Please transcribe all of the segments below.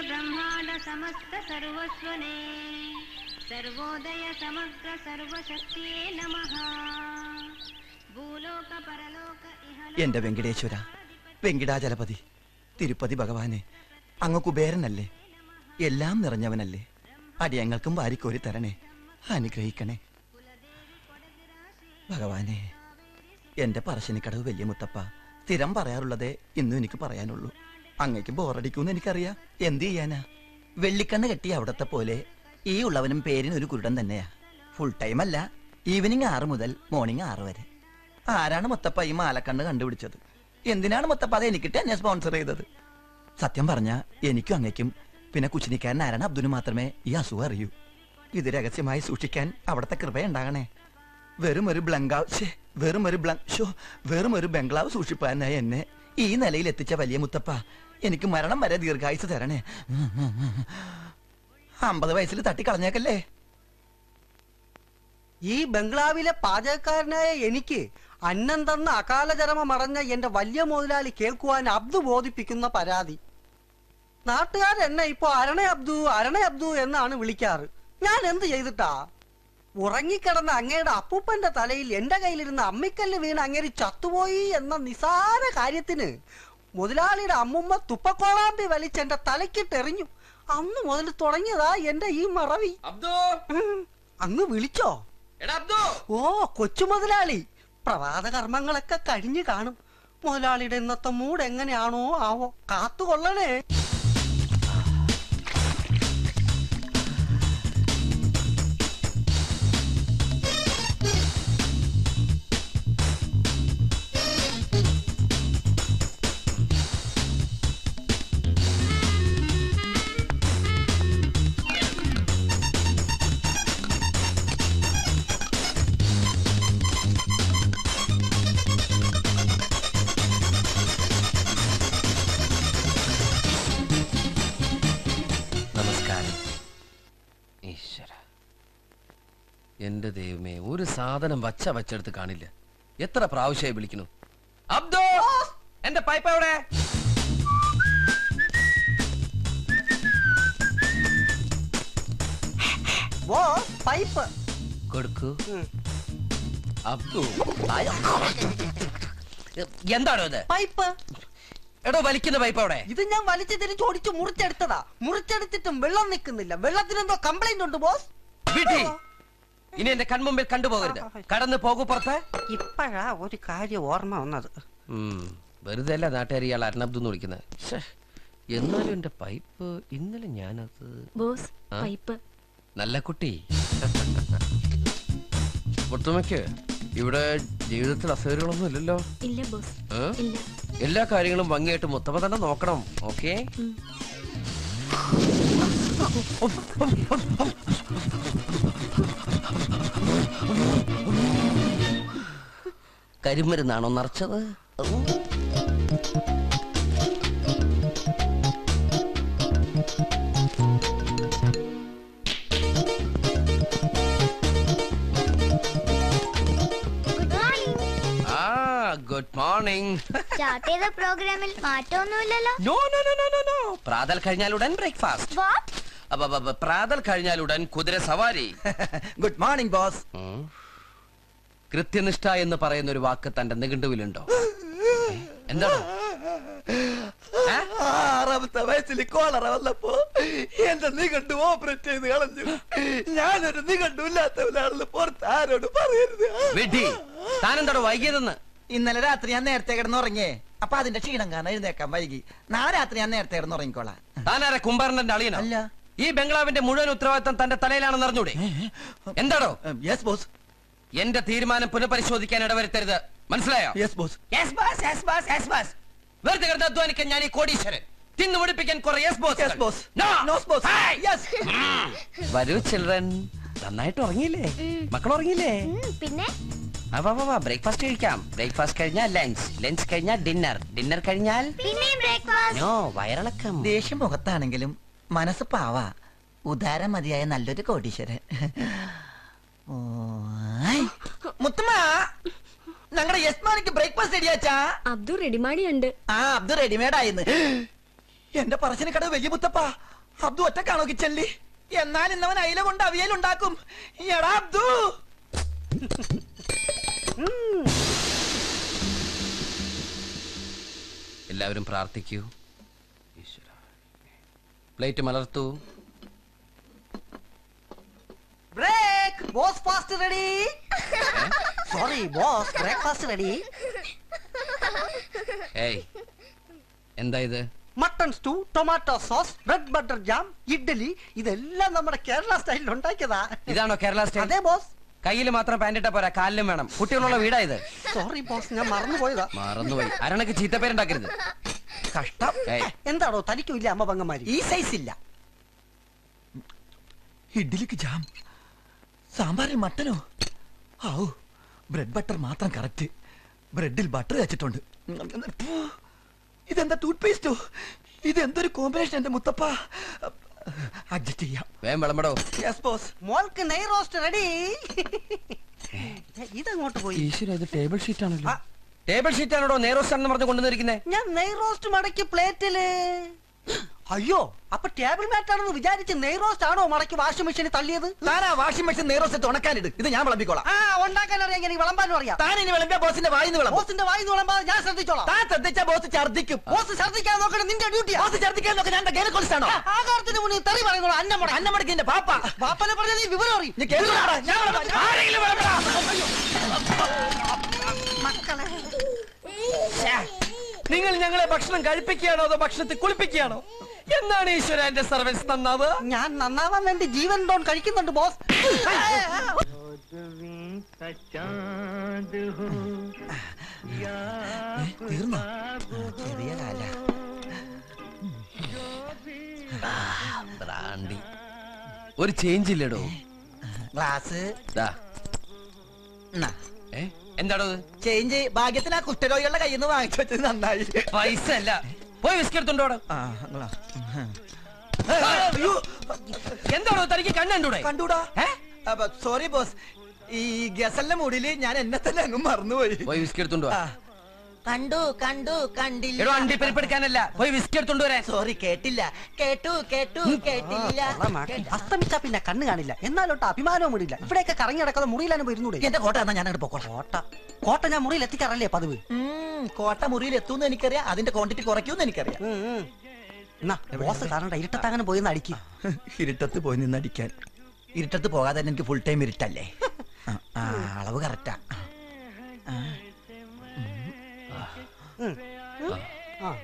ബ്രഹ്മാണ്ട സമസ്ത സർവസ്വനേ സർവോദയ സമഗ്ര സർവശക്തിയേ നമഃ ഭൂലോക പരലോക എന്റെ വെങ്കടേശ്വര വെങ്കിടാചലപതി തിരുപ്പതി ഭഗവാനെ അങ്ങ് കുബേരനല്ലേ എല്ലാം നിറഞ്ഞവനല്ലേ അടിയങ്ങൾക്കും വാരിക്കോരി തരണേ അനുഗ്രഹിക്കണേ ഭഗവാനെ എന്റെ പറശ്ശിനിക്കടവ് വലിയ മുത്തപ്പ സ്ഥിരം പറയാറുള്ളതേ ഇന്നും എനിക്ക് പറയാനുള്ളൂ അങ്ങയ്ക്ക് ബോറടിക്കൂന്ന് എനിക്കറിയാം. എന്ത് ചെയ്യാനാ? വെള്ളിക്കണ്ണ് കെട്ടി അവിടത്തെ പോലെ ഈ ഉള്ളവനും പേരിന് ഒരു കുരുടൻ തന്നെയാ. ഫുൾ ടൈം അല്ല ഈവനിങ് ആറ് മുതൽ മോർണിംഗ് ആറ് വരെ. ആരാണ് മുത്തപ്പ ഈ മാലക്കണ്ണ് കണ്ടുപിടിച്ചത്? എന്തിനാണ് മുത്തപ്പ അത് എനിക്കിട്ട് എന്നെ സ്പോൺസർ ചെയ്തത്? സത്യം പറഞ്ഞ എനിക്കും അങ്ങയ്ക്കും പിന്നെ കുച്ചിനിക്കാരൻ ആരാണ് അബ്ദുന് മാത്രമേ ഈ അസുഖം അറിയൂ. ഇത് രഹസ്യമായി സൂക്ഷിക്കാൻ അവിടുത്തെ കൃപയുണ്ടാകണേ. വെറും ഒരു ബ്ലങ്കാവ് വെറും ഒരു ബ്ലങ് ഷോ വെറും ഒരു ബംഗ്ലാവ് സൂക്ഷിപ്പാനായി എന്നെ ഈ നിലയിൽ എത്തിച്ച വലിയ മുത്തപ്പ എനിക്ക് മരണം വരെ ദീർഘായുസ് തരണേ. അമ്പത് വയസ്സിൽ തട്ടിക്കളഞ്ഞേക്കല്ലേ? ഈ ബംഗ്ലാവിലെ പാചകക്കാരനായ എനിക്ക് അന്നം തന്ന അകാലചരമ മറഞ്ഞ എന്റെ വലിയ മുതലാളി കേൾക്കുവാൻ അബ്ദു ബോധിപ്പിക്കുന്ന പരാതി. നാട്ടുകാരെന്നെ ഇപ്പോ അരണ അബ്ദു അരണ അബ്ദു എന്നാണ് വിളിക്കാറ്. ഞാൻ എന്ത് ചെയ്തിട്ടാ? ഉറങ്ങിക്കിടന്ന അങ്ങയുടെ അപ്പൂപ്പന്റെ തലയിൽ എന്റെ കയ്യിലിരുന്ന അമ്മിക്കല്ല് വീണ് അങ്ങേര് ചത്തുപോയി എന്ന നിസാര കാര്യത്തിന് മുതലാളിയുടെ അമ്മുമ്മ തുപ്പക്കോളാമ്പി വലിച്ച് എന്റെ തലക്കിട്ടെറിഞ്ഞു അന്ന് മുതൽ തുടങ്ങിയതാ എന്റെ ഈ മറവി. അങ്ങ് വിളിച്ചോ? ഓ കൊച്ചു മുതലാളി. പ്രഭാത കർമ്മങ്ങളൊക്കെ കഴിഞ്ഞു കാണും. മുതലാളിയുടെ ഇന്നത്തെ മൂഡ് എങ്ങനെയാണോ ആവോ. കാത്തുകൊള്ളണേ. എന്റെ ദൈവമേ ഒരു സാധനം വച്ച വച്ചെടുത്ത് കാണില്ല. എത്ര പ്രാവശ്യമായി വിളിക്കുന്നു? അബ്ദു! എന്റെ പൈപ്പ് എവിടെ? പൈപ്പ്. കൊടുക്കൂ. അബ്ദു. എന്താണോ ഇത്? പൈപ്പ്. എടോ വലിക്കുന്ന പൈപ്പ് എവിടെ? ഇത് ഞാൻ വലിച്ചു തിരിച്ചോടിച്ച് മുറിച്ചെടുത്തതാ. മുറിച്ചെടുത്തിട്ടും വെള്ളം നിൽക്കുന്നില്ല. വെള്ളത്തിനെന്തോ കംപ്ലൈന്റ് ഉണ്ട് ബോസ് ഇനി എന്റെ കൺമുമ്പിൽ കണ്ടുപോകരുത്. കടന്നു പോകൂ പുറത്ത്. ഇപ്പഴാ ഒരു കാര്യം ഓർമ്മ വന്നത്. ഉം. വെറുതെ അല്ല നാട്ടുകാർ ഇയാൾ അരണബ്ദു എന്ന് വിളിക്കുന്നത്. എന്നാലും എന്റെ പൈപ്പ് ഇന്നലെ ഞാനത് ബോസ് പൈപ്പ്. നല്ല കുട്ടി. മുത്തുമയ്ക്ക് ഇവിടെ ജീവിതത്തിൽ അസൗകര്യങ്ങളൊന്നും ഇല്ലല്ലോ. ഇല്ല ബോസ് ഇല്ല. എല്ലാ കാര്യങ്ങളും ഭംഗിയായിട്ട് മുത്തമ്മ തന്നെ നോക്കണം ഓക്കെ? മോർണിംഗ് നിറച്ചത്? ഗുഡ് മോർണിംഗ് ചെയ്ത പ്രോഗ്രാമിൽ മാറ്റമൊന്നുമില്ലല്ലോ. No no no no no പ്രാതൽ കഴിഞ്ഞാലുടൻ ബ്രേക്ക്ഫാസ്റ്റ് പ്രാതൽ കഴിഞ്ഞാലുടൻ കുതിര സവാരി. ഗുഡ് മോർണിംഗ് ബോസ് കൃത്യനിഷ്ഠ എന്ന് പറയുന്ന ഒരു വാക്ക് തന്റെ നിഘണ്ടുവിലുണ്ടോ? എന്താണ്? ആറാമത്തെ വയസ്സിൽ കോളറ വന്നപ്പോ എന്റെ നിഘണ്ടു ഓപ്പറേറ്റ് ചെയ്ത് കളഞ്ഞു. ഞാനൊരു നിഘണ്ടു ഇല്ലാത്തവനാണെന്ന് പുറത്ത് ആരോട് പറയരുത്. വിഡ്ഢി താനെന്താണോ വൈകിയതെന്ന്? ഇന്നലെ രാത്രി ഞാൻ നേരത്തെ കിടന്നുറങ്ങിയേ. അപ്പൊ അതിന്റെ ക്ഷീണം കാരണം എഴുന്നേക്കാൻ വൈകി. നാളെ രാത്രി ഞാൻ നേരത്തെ കിടന്നുറങ്ങിക്കോളാം. താനാരെ കുംഭാരന്റെ അളിയനോ? അല്ല. ഈ ബംഗ്ലാവിന്റെ മുഴുവൻ ഉത്തരവാദിത്തം തന്റെ തലയിലാണെന്ന് അറിഞ്ഞൂടെ? എന്താണോ യെസ് ബോസ് എന്റെ തീരുമാനം പുനഃപരിശോധിക്കാൻ ഇടവരുത്തരുത്. മനസ്സിലായോ? Yes boss yes boss yes boss yes boss വെറുതെ കിടന്ന് അധ്വാനിക്കാൻ ഞാൻ ഈ കോടീശ്വരൻ. തിന്നു മുടിപ്പിക്കാൻ കുറെ yes boss yes boss nose boss yes വരൂ ചിൽഡ്രൻ. നന്നായിട്ട് ഉറങ്ങിയില്ലേ? മക്കൾ ഉറങ്ങിയില്ലേ? പിന്നെ? ബ്രേക്ക്ഫാസ്റ്റ് കഴിക്കാം. ബ്രേക്ക്ഫാസ്റ്റ് കഴിഞ്ഞാൽ ലഞ്ച് ലഞ്ച് കഴിഞ്ഞാൽ ഡിന്നർ ഡിന്നർ കഴിഞ്ഞാൽ? നോ വയറിളക്കം. ദേഷ്യം മുഖത്താണെങ്കിലും മനസ്സ് പാവാ. ഉദാരം മതിയായ നല്ലൊരു കോടീശ്വരൻ. മുത്തമ്മ ഞങ്ങളുടെ യസ്മാനിക്ക് ബ്രേക്ക്ഫാസ്റ്റ് റെഡിയാച്ചാ അബ്ദു റെഡിമാടി ഉണ്ട് ആ അബ്ദു റെഡിമേഡ് ആയിന്ന് എന്റെ പറശ്ശിനിക്കടവ് വലിയ മുത്തപ്പ. അബ്ദു ഒറ്റക്കാണോ കിച്ചണിൽ? എന്നാൽ ഇന്നവൻ അയില കൊണ്ട് അവിയലുണ്ടാക്കും എടാ അബ്ദു! എല്ലാവരും പ്രാർത്ഥിക്കൂ. Plate മലർത്തു. Break boss fast ready sorry boss breakfast ready ഏയ് എന്താ ഇത്? Mutton stew tomato sauce red butter jam idli ഇതെല്ലാം നമ്മുടെ കേരള സ്റ്റൈലിൽ ഉണ്ടാക്കിയതാ. ഇതാണോ കേരള സ്റ്റൈൽ അതെ ബോസ് കയ്യിൽ മാത്രം പാന്റ് ഇട്ടാ പോരാ കാലിലും വേണം. കുട്ടികളുള്ള വീടാ ഇത്. സോറി ബോസ് ഞാൻ മറന്നുപോയതാ. മറന്നുപോയി. അരണക്ക് ചീത്തപ്പേരുണ്ടാക്കരുത്. കഷ്ടം. ഏയ് എന്താണോ തനിക്കും ഇല്ല അമ്മ പങ്കന്മാരി ഈ സൈസ് ഇല്ല. ഇഡ്ഡലിക്ക് ജാം. സാമ്പാറിൽ മട്ടനോ? ഓ ബ്രെഡ് ബട്ടർ മാത്രം കറക്റ്റ് ബ്രെഡിൽ ബട്ടർ വെച്ചിട്ടുണ്ട്. ഫു, ഇതെന്താ ടൂത്ത് പേസ്റ്റോ ഇതെന്തൊരു കോമ്പിനേഷൻ എന്റെ മുത്തപ്പ? അഡ്ജസ്റ്റ് ചെയ്യാം. വേം വിളമ്പടോ. യെസ് ബോസ് മോൾക്ക് നെയ് റോസ്റ്റ് റെഡി ഇതങ്ങോട്ട് പോയി. ഈശ്വര ഇത് ടേബിൾ ഷീറ്റ് ആണല്ലോ. ടേബിൾ ഷീറ്റ് ആണോ നെയ്റോസ്റ്റ് ആണെന്ന് പറഞ്ഞു കൊണ്ടുവന്നിരിക്കുന്നേ? ഞാൻ നെയ്റോസ്റ്റ് മടക്കി പ്ലേറ്റിൽ. അയ്യോ അപ്പൊ ടേബിൾ മാറ്റ് ആണെന്ന് വിചാരിച്ച് നെയ്റോസ്റ്റ് ആണോ മടക്കി വാഷിംഗ് മെഷീനിൽ തള്ളിയത്? താനാ വാഷിംഗ് മെഷീൻ നെയ്റോസ്റ്റ് ഉണക്കാനിട് ഇത് ഞാൻ വിളമ്പിക്കോളാം. ആ ഉണ്ടാക്കാൻ അറിയാം വിളമ്പാൻ വിളമ്പാനും അറിയാം. താൻ ഇനി വിളമ്പിയ ബോസിന്റെ വായിന്ന് വിളമ്പോ. ബോസിന്റെ വായിന്ന് വിളമ്പാതെ ഞാൻ ശ്രദ്ധിച്ചോളാം. താൻ ശ്രദ്ധിച്ച ബോസ് ഛർദ്ദിക്കും. ബോസ് ശ്രദ്ധിക്കാൻ നോക്കണം നിന്റെ ഡ്യൂട്ടി ബോസ് ഛർദ്ദിക്കാൻ നോക്കാൻ ഞാൻ ഗൈനക്കോളിസ്റ്റാണോ ആകാരത്തിന് മുന്നിൽ തെറി പറയുന്നു അന്നമട അന്നമടക്കിന്റെ പാപ്പ. പാപ്പനെ പറഞ്ഞ നീ വിവരം അറിയും? ഞാൻ വിളമ്പാം. ആരെങ്കിലും. മക്കളെ നിങ്ങൾ ഞങ്ങളെ ഭക്ഷണം കഴിപ്പിക്കുകയാണോ അതോ ഭക്ഷണത്തിൽ കുളിപ്പിക്കുകയാണോ? എന്നാണ് ഈശ്വര എന്റെ സർവീസ് നന്നാവ്? ഞാൻ നന്നാവാൻ വേണ്ടി ജീവൻ ലോൺ കഴിക്കുന്നുണ്ട് ബോസ്. ഒരു ചേഞ്ച് ഇല്ലടോ. ഗ്ലാസ്. ഇത്? ചേഞ്ച് ഭാഗ്യത്തിന് ആ കുഷ്ഠരോഗികളുടെ കയ്യിൽ നിന്ന് വാങ്ങിച്ചു വെച്ചത് നന്നായി. പൈസ അല്ല പോയി വിസ്കി എടുത്തുണ്ടോ. എന്താണോ തനിക്ക് കണ്ണൂടെ കണ്ടൂടാ. സോറി ബോസ് ഈ ഗസലിന്റെ മുടിയിൽ ഞാൻ എന്നെ തന്നെ അങ്ങ് മറന്നുപോയി. പോയി വിസ്കി എടുത്തോണ്ട് കണ്ടു കണ്ടു എടോ കണ്ടില്ല അണ്ടി പെരുപ്പെടുക്കാനല്ല. പോയി വിസ്കി എടുത്തോണ്ട് വരാൻ. സോറി കേട്ടില്ല. കേട്ടു കേട്ടു കേട്ടില്ല. അസ്തമിച്ച പിന്നെ കണ്ണ് കാണില്ല. എന്നാലോട്ട് അഭിമാനവും മുടിയില്ല. ഇവിടെയൊക്കെ കറങ്ങി നടക്കാതെ മുറിയിലാണ് ഇരുന്നൂടെ? എന്റെ കോട്ട എന്നാ ഞാൻ അങ്ങോട്ട് കോട്ട. കോട്ട ഞാൻ മുറിയിൽ എത്തിക്കാറല്ലേ പതിവ്? ഉം, കോട്ട മുറിയിൽ എത്തുമെന്ന് എനിക്കറിയാം. അതിന്റെ ക്വാണ്ടിറ്റി കുറയ്ക്കുമെന്ന് എനിക്കറിയാം. ഉം, ഉം. എന്നാ ബോസ് കാരണം ഇരുട്ടത്ത് അങ്ങനെ പോയി അടിക്ക്. ഇരുട്ടത്ത് പോയി നിന്ന് അടിക്കാൻ. ഇരുട്ടത്ത് പോകാതെ തന്നെ എനിക്ക് ഫുൾ ടൈം ഇരുട്ടല്ലേ? ആ, ആ, അളവ് കറക്റ്റാ. ആ.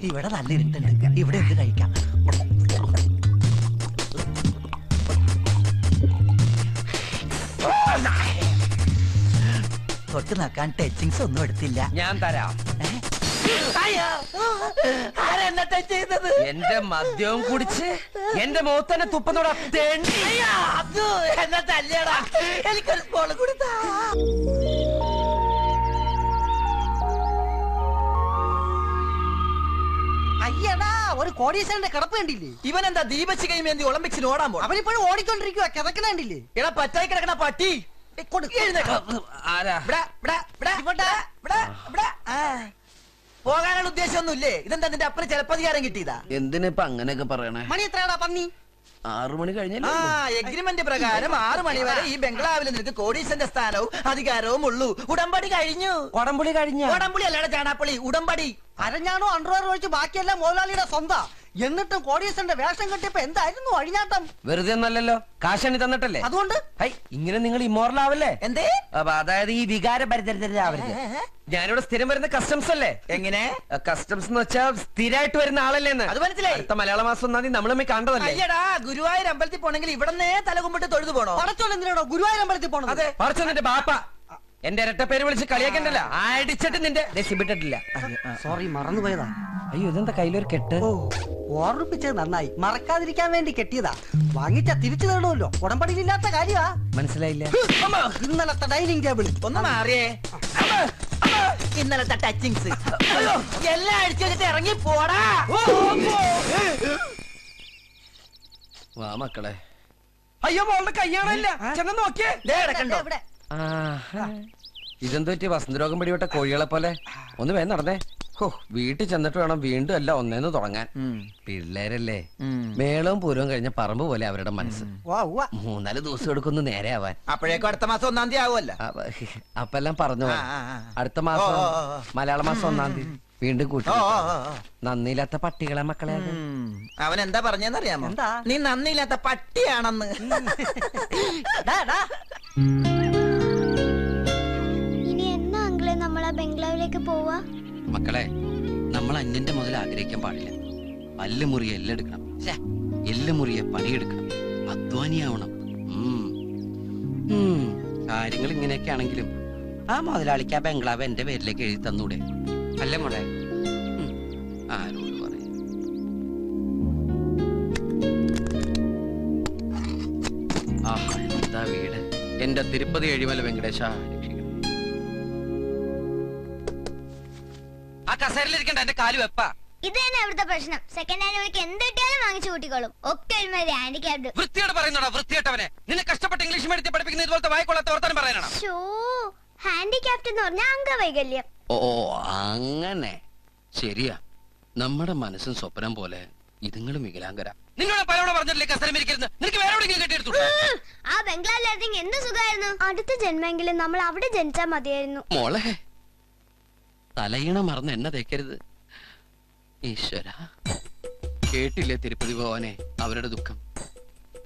ഇവിടെ നല്ല ഇരുട്ടുണ്ട്. ഇവിടെ എന്ത് കഴിക്കാം. തൊട്ട് നോക്കാൻ ടച്ചിങ്സ് ഒന്നും എടുത്തില്ല. ഞാൻ തരാം. ഏ? ചെയ്തത്? എന്റെ മദ്യവും കുടിച്ച് എന്റെ മുഖത്തന്നെ തുപ്പന്നോടാ തേണ്ടി അയ്യോ, അബ്ദു, എന്നെ തല്ലിയടാ. എനിക്കൊരു സ്പോൾ കൊടുത്താ അയ്യടാ ഒരു കോടീശ്വരന്റെ കിടപ്പ് കണ്ടില്ലേ ഇവൻ എന്താ ദീപശികൈ മേന്തി ഒളിമ്പിക്സിൽ ഓടാൻ പോകും അവനിപ്പോഴും ഓടിക്കൊണ്ടിരിക്കുക കിടക്കണ കണ്ടില്ലേ എടാ പറ്റായി കിടക്കണ പട്ടി ഏ, കൊടു. ആരാ ഇവിടെ, ഇവിടെ, ഇവിടെ, ഇവിടെ, ഇവിടെ. ആ. പോകാനുള്ള ഉദ്ദേശമൊന്നുമില്ലേ? ഇതെന്താ നിന്റെ അപ്പന് ചിലപ്പതികാരം കിട്ടിയതാ? എന്തിനിപ്പൊ അങ്ങനെയൊക്കെ പറയണേ? മണി എത്രയാടാ പന്നി? ആറു മണി ആ എഗ്രിമെന്റ് പ്രകാരം ആറു മണി വരെ ഈ ബംഗ്ലാവിൽ നിനക്ക് കോടീശന്റെ സ്ഥാനവും അധികാരവും ഉള്ളൂ. ഉടമ്പടി കഴിഞ്ഞു. ഉടമ്പടി കഴിഞ്ഞു? ഉടമ്പടി അല്ലട ചാണാപ്പള്ളി ഉടമ്പടി. അരഞ്ഞാണോ അണ്ടർവെയർ ഒഴിച്ച് ബാക്കിയെല്ലാം മുതലാളിയുടെ സ്വന്ത. എന്നിട്ടും കോടീശ്വരന്റെ വേഷം കെട്ടിയപ്പോ എന്തായിരുന്നു അഴിഞ്ഞാട്ടം? വെറുതെ ഒന്നല്ലല്ലോ. കാശണി തന്നിട്ടല്ലേ? അതുകൊണ്ട്? ഹൈ ഇങ്ങനെ നിങ്ങൾ ഇമോറൽ ആവല്ലേ എന്തേ അപ്പൊ അതായത് ഈ വികാര പരിതരിതരാവരുത് ഞാനിവിടെ സ്ഥിരം വരുന്ന കസ്റ്റംസ് അല്ലേ? എങ്ങനെ? കസ്റ്റംസ് എന്ന് വെച്ചാൽ സ്ഥിരമായിട്ട് വരുന്ന ആളല്ലേന്ന്. അത് മനസ്സിലായി. അടുത്ത മലയാള മാസം ഒന്നാം തീയതി നമ്മൾ തമ്മിൽ കണ്ടതല്ലേ? അയ്യടാ ഗുരുവായൂർ അമ്പലത്തിൽ പോണെങ്കിൽ ഇവിടന്നേ തലകുമ്പിട്ട് തൊഴുതു പോണോ? എന്തിനാണോ ഗുരുവായൂർ അമ്പലത്തിൽ പോണോ അതെ. പറച്ചു നിന്റെ ബാപ്പ. എന്റെ ഇരട്ട പേര് വിളിച്ച് കളിയാക്കണ്ടല്ല? അടിച്ചിട്ട് നിന്റെ രക്ഷപ്പെട്ടിട്ടില്ല സോറി മറന്നുപോയതാ. അയ്യോ ഇതെന്താ കയ്യിലൊരു കെട്ട്? ഓ ഓർമ്മിപ്പിച്ചത് നന്നായി. മറക്കാതിരിക്കാൻ വേണ്ടി കെട്ടിയതാ. വാങ്ങിച്ച തിരിച്ചു തരണമല്ലോ. ഉടമ്പടിയിലില്ലാത്ത കാര്യമാ. മനസ്സിലായില്ല. ഇന്നലത്തെ ഡൈനിങ് ടേബിൾ. ഒന്ന് മാറിയേ. ഇന്നലത്തെ ടച്ചിങ്സ്. എല്ലാം അടിച്ചു വെച്ചിട്ട് ഇറങ്ങി പോടാ. വാ മക്കളെ. അയ്യോ മോളുടെ കയ്യാണല്ല. ചെന്ന് നോക്കിയേ. ഇതെന്ത് പറ്റി വസന്തരോഗം പിടിപെട്ട കോഴികളെ പോലെ ഒന്ന് വേ നടന്നേ. ഹോ വീട്ടിൽ ചെന്നിട്ട് വേണം വീണ്ടും അല്ല ഒന്നേന്ന് തുടങ്ങാൻ. പിള്ളേരല്ലേ? മേളവും പൂരവും കഴിഞ്ഞ പറമ്പ് പോലെ അവരുടെ മനസ്സ്. മൂന്നാൽ ദിവസം എടുക്കൊന്ന് നേരെ ആവാൻ. അപ്പോഴേക്കും അടുത്ത മാസം ഒന്നാം തീയതി ആവുമല്ല. അപ്പ- അപ്പെല്ലാം പറഞ്ഞു. അടുത്ത മാസം. മലയാള മാസം ഒന്നാം തീയതി. വീണ്ടും കൂട്ടി. നന്ദിയില്ലാത്ത പട്ടികളെ മക്കളെ അവൻ എന്താ പറഞ്ഞെന്നറിയാമോ? നീ നന്ദിയില്ലാത്ത പട്ടിയാണെന്ന്. അന്യന്റെ മുതൽ ആഗ്രഹിക്കാൻ പാടില്ല. പല്ല് മുറിയെ എല്ലെടുക്കണം എല്ല് മുറിയെ പണിയെടുക്കണം. അധ്വാനിയാവണം. കാര്യങ്ങൾ ഇങ്ങനെയൊക്കെ ആണെങ്കിലും ആ മുതലാളിക്ക് ആ ബംഗ്ലാവ് എന്റെ പേരിലേക്ക് എഴുതി തന്നൂടെ? അല്ലേ മോളെ? എന്റെ തിരുപ്പതി എഴിമല വെങ്കടേശ. കസേരയിലിരിക്കണ്ട എന്റെ കാൽ വെപ്പാ. ഇത് തന്നെ അവിടുത്തെ പ്രശ്നം. സെക്കൻഡ് ഹാൻഡ് വിളിക്ക് എന്ത് കിട്ടിയാലും വാങ്ങിച്ചു കൂട്ടിക്കോളും. ഒക്കെ ഒരുമാതിരി ഹാൻഡിക്യാപ്ഡ് വൃത്തിയോട് പറയുന്നോടാ വൃത്തിയോട്ടവനെ നിന്നെ കഷ്ടപ്പെട്ട് ഇംഗ്ലീഷ് മീഡിയത്തിൽ പഠിപ്പിക്കുന്ന ഇതുപോലത്തെ വായിക്കൊള്ളാത്ത വർത്താനം പറയാനാണ് ഷോ ഹാൻഡിക്യാപ്ഡ് എന്ന് പറഞ്ഞാൽ അംഗവൈകല്യം. ഓ അങ്ങനെ. ശരിയാ. നമ്മുടെ മനസ്സും സ്വപ്നം പോലെ ഇതുങ്ങളും വികലാങ്കര നിന്നോട് പലവണ പറഞ്ഞില്ലേ കസരമിരിക്കരുത് നിനക്ക് വേറെ എവിടെയെങ്കിലും കെട്ടിയെടുത്തു ആ ബംഗ്ലാവിലായിരുന്നെങ്കിൽ എന്ത് സുഖമായിരുന്നു? അടുത്ത ജന്മെങ്കിലും നമ്മൾ അവിടെ ജനിച്ചാൽ മതിയായിരുന്നു. മോളെ തലയിണ മറന്ന് എന്നെ തേക്കരുത്. ഈശ്വര. കേട്ടില്ലേ തിരുപ്പതി ഭവനെ അവരുടെ ദുഃഖം?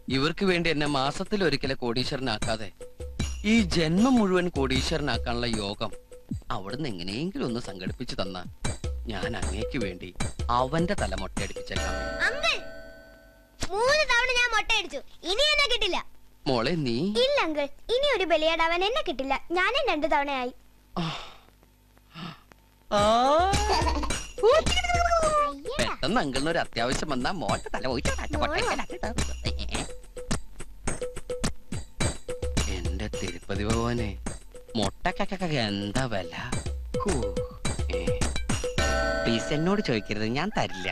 ഇവർക്ക് വേണ്ടി എന്നെ മാസത്തിൽ ഒരിക്കലെ കോടീശ്വരനാക്കാതെ ഈ ജന്മം മുഴുവൻ കോടീശ്വരനാക്കാനുള്ള യോഗം അവിടുന്ന് എങ്ങനെയെങ്കിലും ഒന്ന് സംഘടിപ്പിച്ചു തന്ന ഞാൻ അങ്ങേക്ക് വേണ്ടി അവന്റെ തല മൊട്ടയടിപ്പിച്ചേക്കാം. അങ്കിൾ മൂന്ന് തവണ ഞാൻ മൊട്ടയടിച്ചു. ഇനി എന്നെ കിട്ടില്ല. മോളെ നീ? ഇല്ല അങ്കിൾ. ഇനി ഒരു ബലിയാടാവാൻ എന്നെ കിട്ടില്ല. ഞാനും രണ്ടു തവണയായി. പെട്ടെന്ന് അങ്കിളിന് ഒരു അത്യാവശ്യം വന്നാ മോട്ട തല പോയിട്ട് എന്റെ തിരുപ്പതി മൊട്ട മുട്ടക്കൊക്കെ എന്താ വില. പ്ലീസ് എന്നോട് ചോദിക്കരുത് ഞാൻ തരില്ല.